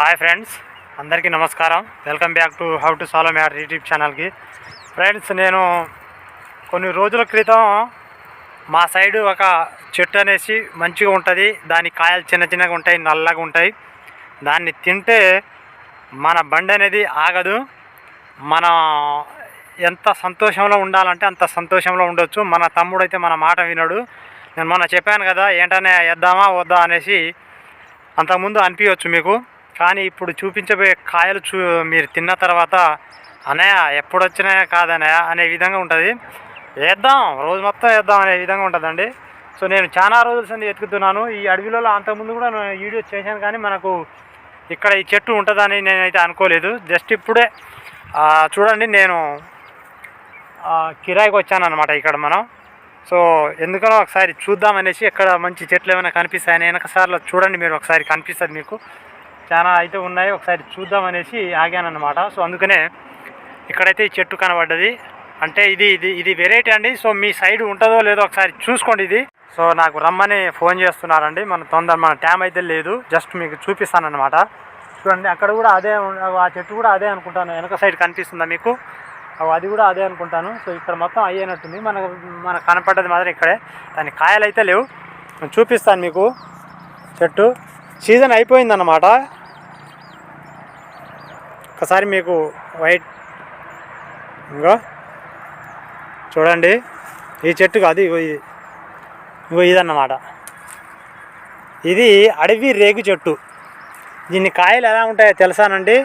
Hi friends అందరికీ నమస్కారం. Welcome back to how to solve matter YouTube ఛానల్కి. Friends నేను కొన్ని రోజుల క్రితం మా సైడు ఒక చెట్టు అనేసి మంచిగా ఉంటుంది. దాని కాయలు చిన్న చిన్నగా ఉంటాయి నల్లగా ఉంటాయి. దాన్ని తింటే మన బండి అనేది ఆగదు. మన ఎంత సంతోషంలో ఉండాలంటే అంత సంతోషంలో ఉండొచ్చు. మన తమ్ముడు అయితే మన మాట వినడు. నేను మొన్న చెప్పాను కదా ఏంటనే వేద్దామా వద్దా? అనేసి అంతకుముందు అనిపించవచ్చు మీకు. కానీ ఇప్పుడు చూపించబోయే కాయలు చూ మీరు తిన్న తర్వాత అనయ ఎప్పుడు వచ్చినాయా కాదనయ్య అనే విధంగా ఉంటుంది. వేద్దాం రోజు మొత్తం వేద్దాం అనే విధంగా ఉంటుందండి. సో నేను చాలా రోజుల సంది వెతుకుతున్నాను. ఈ అడవిలో అంతకుముందు కూడా నేను వీడియో చేశాను కానీ మనకు ఇక్కడ ఈ చెట్టు ఉంటుందని నేనైతే అనుకోలేదు. జస్ట్ ఇప్పుడే చూడండి నేను కిరాయికి వచ్చాను అనమాట ఇక్కడ మనం. సో ఎందుకనో ఒకసారి చూద్దామనేసి ఎక్కడ మంచి చెట్లు ఏమైనా కనిపిస్తాయని వెనకసార్లు చూడండి మీరు ఒకసారి కనిపిస్తుంది మీకు. చాలా అయితే ఉన్నాయి. ఒకసారి చూద్దామనేసి ఆగానమాట సో అందుకనే ఇక్కడైతే ఈ చెట్టు కనబడ్డది. అంటే ఇది ఇది ఇది వెరైటీ అండి. సో మీ సైడ్ ఉంటుందో లేదో ఒకసారి చూసుకోండి ఇది. సో నాకు రమ్మని ఫోన్ చేస్తున్నారండి. మన తొందర మన ట్యామ్ అయితే లేదు. జస్ట్ మీకు చూపిస్తానన్నమాట చూడండి అక్కడ కూడా అదే ఆ చెట్టు కూడా అదే అనుకుంటాను. వెనక సైడ్ కనిపిస్తుందా మీకు? అవి అది కూడా అదే అనుకుంటాను. సో ఇక్కడ మొత్తం అయ్యేనట్టుంది మనకు మనకు కనపడ్డది మాత్రం ఇక్కడే. దాని కాయలు అయితే లేవు. చూపిస్తాను మీకు. చెట్టు సీజన్ అయిపోయిందన్నమాట. ఒకసారి మీకు వైట్ ఇంకో చూడండి. ఈ చెట్టు కాదు ఇగో ఇది ఇగో ఇదన్నమాట. ఇది అడవి రేగు చెట్టు. దీని కాయలు ఎలా ఉంటాయో తెలుసానండి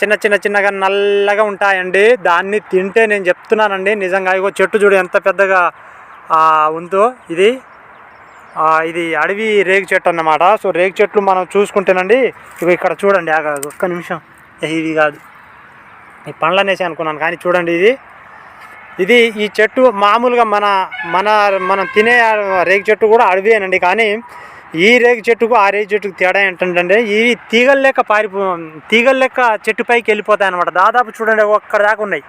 చిన్న చిన్న చిన్నగా నల్లగా ఉంటాయండి. దాన్ని తింటే నేను చెప్తున్నానండి. నిజంగా ఇగో చెట్టు చూడు ఎంత పెద్దగా ఉందో ఇది. ఇది అడవి రేగు చెట్టు అన్నమాట. సో రేగు చెట్లు మనం చూసుకుంటేనండి ఇగో ఇక్కడ చూడండి. ఆగ ఒక్క నిమిషం. ఇవి కాదు. ఈ పండ్లు అనేసి అనుకున్నాను కానీ చూడండి ఇది. ఇది ఈ చెట్టు మామూలుగా మన మన మనం తినే రేగి చెట్టు కూడా అడవియేనండి కానీ ఈ రేగి చెట్టుకు ఆ రేగి చెట్టుకు తేడా ఏంటంటే ఇవి తీగల లెక్క పారిపో తీగల లెక్క చెట్టు పైకి వెళ్ళిపోతాయి అనమాట దాదాపు చూడండి ఒక్కడ దాకా ఉన్నాయి.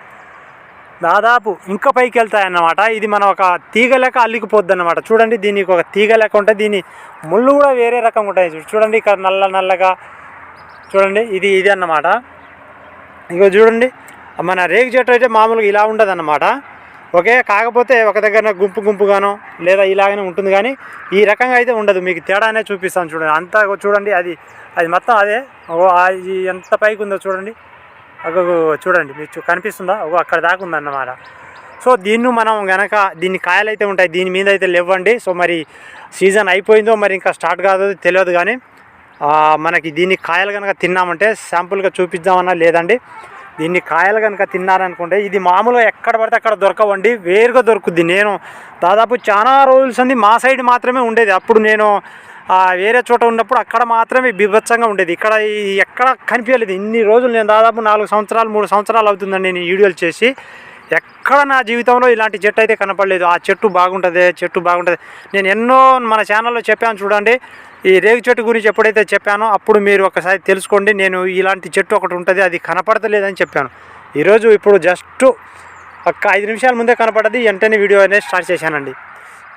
దాదాపు ఇంకా పైకి వెళ్తాయి అన్నమాట. ఇది మనం ఒక తీగ లెక్క అల్లికిపోద్ది అనమాట చూడండి దీనికి ఒక తీగ లెక్క ఉంటుంది దీని ముళ్ళు కూడా వేరే రకంగా ఉంటాయి. చూడండి ఇక్కడ నల్ల నల్లగా చూడండి ఇది ఇది అన్నమాట. ఇంకో చూడండి మన రేగు చెట్టు అయితే మామూలుగా ఇలా ఉండదు అన్నమాట ఓకే కాకపోతే ఒక దగ్గర గుంపు గుంపుగానో లేదా ఇలాగనే ఉంటుంది కానీ ఈ రకంగా అయితే ఉండదు. మీకు తేడానే చూపిస్తాను చూడండి. అంతా చూడండి అది అది మొత్తం అదే. ఓ ఎంత పైకి ఉందో చూడండి. ఒక చూడండి మీకు చూ- కనిపిస్తుందా? ఓ అక్కడ దాకా ఉందన్నమాట. సో దీన్ని మనం గనక దీన్ని కాయలు అయితే ఉంటాయి దీని మీద అయితే లేవండి సో మరి సీజన్ అయిపోయిందో మరి ఇంకా స్టార్ట్ కాదో తెలియదు కానీ మనకి దీన్ని కాయలు కనుక తిన్నామంటే శాంపుల్గా చూపిద్దామన్నా లేదండి. దీన్ని కాయలు కనుక తిన్నారనుకుంటే ఇది మామూలుగా ఎక్కడ పడితే అక్కడ దొరకవండి. వేరుగా దొరుకుద్ది. నేను దాదాపు చాలా రోజుల సంది మా సైడ్ మాత్రమే ఉండేది. అప్పుడు నేను వేరే చోట ఉన్నప్పుడు అక్కడ మాత్రమే బిభత్సంగా ఉండేది. ఇక్కడ ఎక్కడ కనిపించలేదు. ఇన్ని రోజులు నేను దాదాపు నాలుగు సంవత్సరాలు మూడు సంవత్సరాలు అవుతుందండి నేను వీడియోలు చేసి. ఎక్కడ నా జీవితంలో ఇలాంటి చెట్టు అయితే కనపడలేదు. ఆ చెట్టు బాగుంటుంది చెట్టు బాగుంటుంది. నేను ఎన్నో మన ఛానల్లో చెప్పాను చూడండి. ఈ రేగు చెట్టు గురించి ఎప్పుడైతే చెప్పానో అప్పుడు మీరు ఒకసారి తెలుసుకోండి. నేను ఇలాంటి చెట్టు ఒకటి ఉంటుంది అది కనపడతలేదని చెప్పాను. ఈరోజు ఇప్పుడు జస్ట్ ఒక ఐదు నిమిషాల ముందే కనపడది వెంటనే వీడియో అనేది స్టార్ట్ చేశానండి.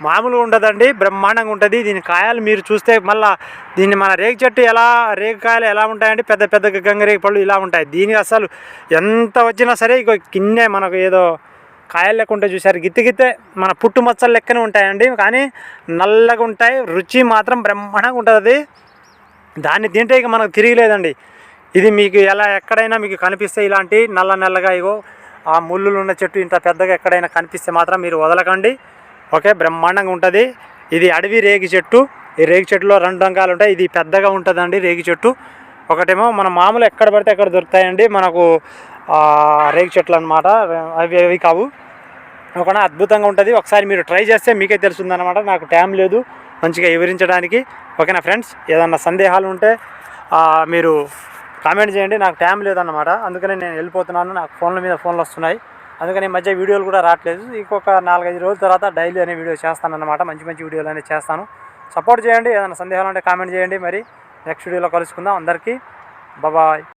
మామూలుగా ఉండదండి బ్రహ్మాండంగా ఉంటుంది. దీని కాయలు మీరు చూస్తే మళ్ళా దీన్ని మన రేగు చెట్టు ఎలా రేగు కాయలు ఎలా ఉంటాయంటే పెద్ద పెద్ద గంగరేగి పళ్ళు ఇలా ఉంటాయి. దీనికి అసలు ఎంత వచ్చినా సరే ఇక కిన్నే మనకు ఏదో కాయలు లెక్క ఉంటాయి చూసారు గిత్తిగిత్తే మన పుట్టు మచ్చలు లెక్కనే ఉంటాయండి. కానీ నల్లగా ఉంటాయి. రుచి మాత్రం బ్రహ్మాండంగా ఉంటుంది దాన్ని తింటే ఇక మనకు తిరిగిలేదండి. ఇది మీకు ఎలా ఎక్కడైనా మీకు కనిపిస్తే ఇలాంటి నల్ల నల్లగా ఇగో ఆ ముళ్ళులు ఉన్న చెట్టు ఇంత పెద్దగా ఎక్కడైనా కనిపిస్తే మాత్రం మీరు వదలకండి. ఓకే బ్రహ్మాండంగా ఉంటుంది. ఇది అడవి రేగి చెట్టు. ఈ రేగి చెట్టులో రెండు రంగాలు ఉంటాయి. ఇది పెద్దగా ఉంటుందండి రేగి చెట్టు. ఒకటేమో మన మామూలు ఎక్కడ పడితే అక్కడ దొరుకుతాయండి. మనకు రేగు చెట్లు అనమాట అవి అవి కావు. ఒకనా అద్భుతంగా ఉంటుంది. ఒకసారి మీరు ట్రై చేస్తే మీకే తెలుస్తుందన్నమాట. నాకు టైం లేదు మంచిగా వివరించడానికి. ఓకేనా ఫ్రెండ్స్? ఏదన్నా సందేహాలు ఉంటే మీరు కామెంట్ చేయండి. నాకు టైం లేదన్నమాట. అందుకనే నేను వెళ్ళిపోతున్నాను. నాకు ఫోన్ల మీద ఫోన్లు వస్తున్నాయి. అందుకని ఈ మధ్య వీడియోలు కూడా రావట్లేదు. ఇంకొక నాలుగైదు రోజుల తర్వాత డైలీ అనే వీడియో చేస్తానన్నమాట. మంచి మంచి వీడియోలు అనేది చేస్తాను. సపోర్ట్ చేయండి. ఏదైనా సందేహాలు ఉంటే కామెంట్ చేయండి. మరి నెక్స్ట్ వీడియోలో కలుసుకుందాం. అందరికీ బాబాయ్.